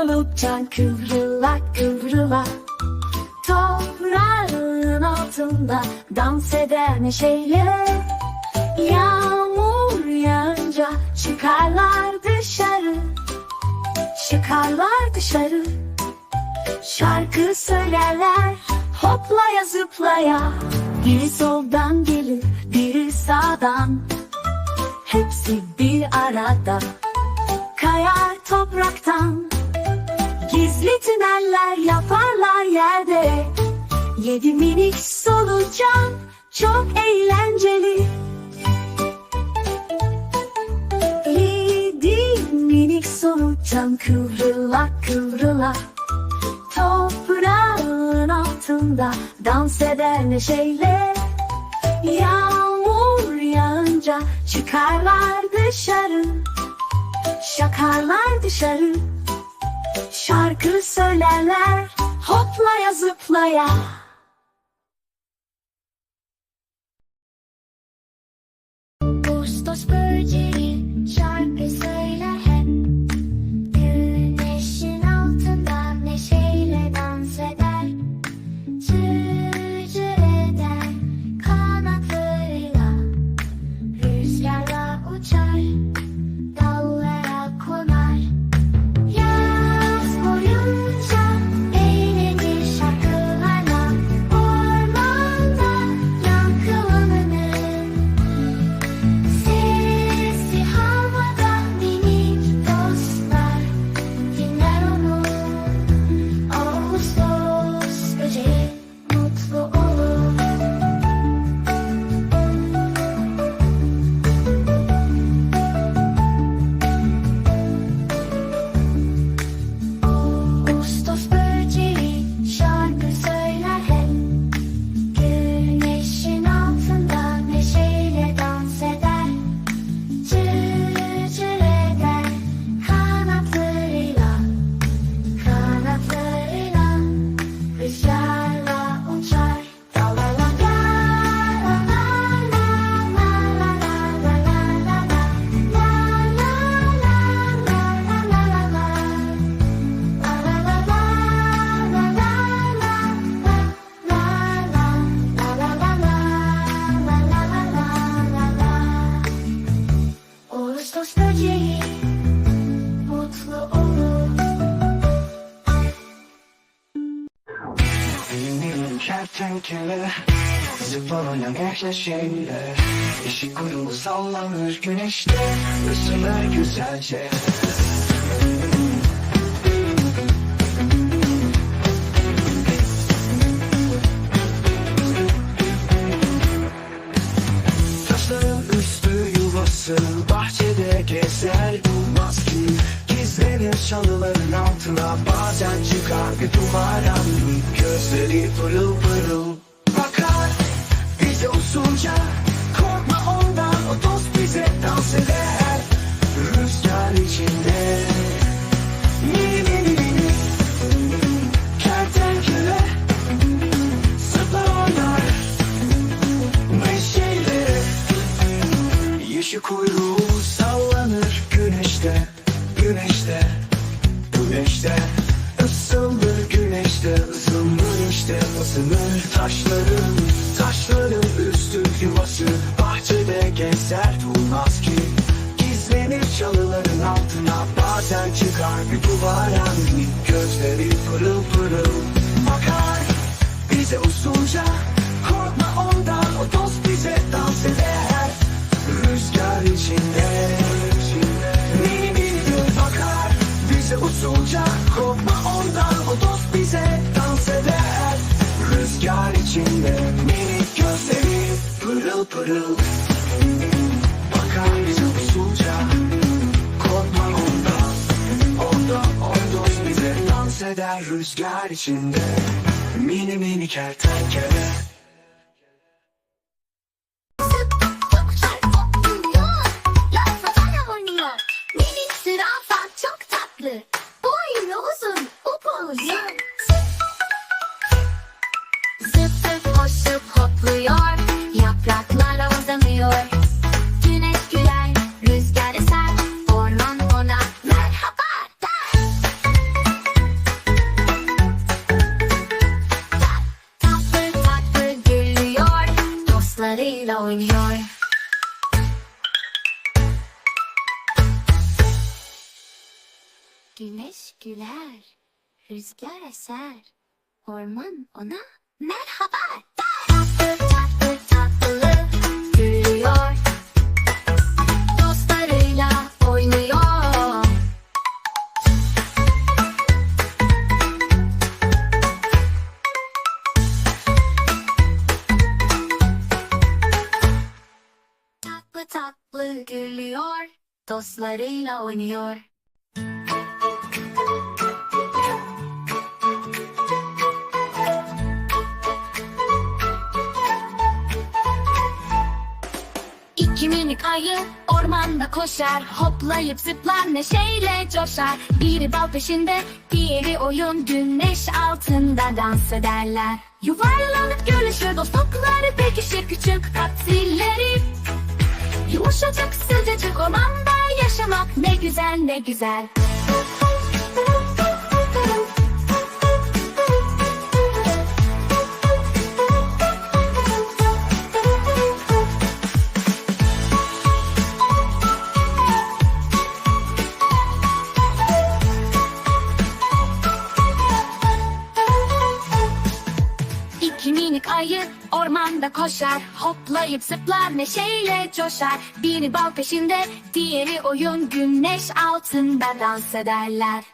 solukça kıvrıla kıvrıla Toprağın altında dans eder neşeyle Yağmur yağınca çıkarlar dışarı Çıkarlar dışarı. Şarkı söylerler hoplaya zıplaya. Biri soldan gelir biri sağdan. Hepsi bir arada Kayar topraktan tüneller yaparlar yerde. Yedi minik solucan Çok eğlenceli. Yedi minik solucan Kıvrıla kıvrıla. Toprağın altında Dans eder neşeyle. Yağmur yağınca Çıkarlar dışarı. Şakarlar dışarı Şarkı söylerler. Hoplaya zıplaya. Ağustos böceği şarkı söyler hep Güneşin altında neşeyle dans eder. Cırcır Kertenkele Zıplamayan gençleşiyle Yeşil kuyruğu sallanır güneşte. Isınır güzelce. Taşların üstü yuvası Bahçede gezer bulmaz ki Gizlenir çalıların altına Bazen çıkar bir duvara Gözleri pırıl pırıl Bakar bize usulca. Korkma ondan o dost bize dans eder. Rüzgar içinde. Mini mini mini Kertenkele Zıplar oynar. Neşeyle. Yeşil kuyruğu güneşte, güneşte, güneşte Isınır güneşte, ısınır işte ısınır Taşların, taşların üstü yuvası Bahçede gezer durmaz ki Gizlenir çalıların altına Bazen çıkar bir duvara Gözleri pırıl pırıl bakar bize usulca pırıl Bakar bize usulca. Korkma ondan Ondan o dost bize dans eder Rüzgar içinde. Mini mini kertenkele. Çok tatlı, boynu uzun, upuzun. Güneş güler, rüzgar eser Orman ona merhaba der. Tatlı tatlı gülüyor Dostlarıyla oynuyor. Güneş güler, rüzgar eser, orman ona merhaba dostlarıyla oynuyor. İki minik ayı ormanda koşar. Hoplayıp zıplar neşeyle coşar. Biri bal peşinde diğeri oyun. Güneş altında dans ederler. Yuvarlanıp gülüşür dostlukları pekişir Küçük. Tatilleri Yumuşacık sıcacık ormanda yaşamak Ne güzel ne güzel ormanda koşar. Hoplayıp zıplar neşeyle coşar. Biri bal peşinde diğeri oyun. Güneş altında dans ederler.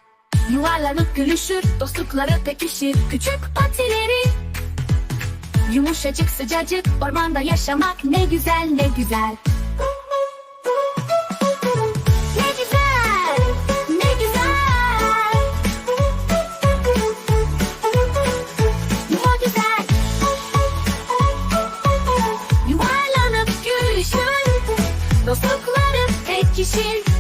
Yuvarlanıp gülüşür dostlukları pekişir. Küçük patileri Yumuşacık sıcacık. Ormanda yaşamak ne güzel ne güzel Dostlukları pekişir Küçük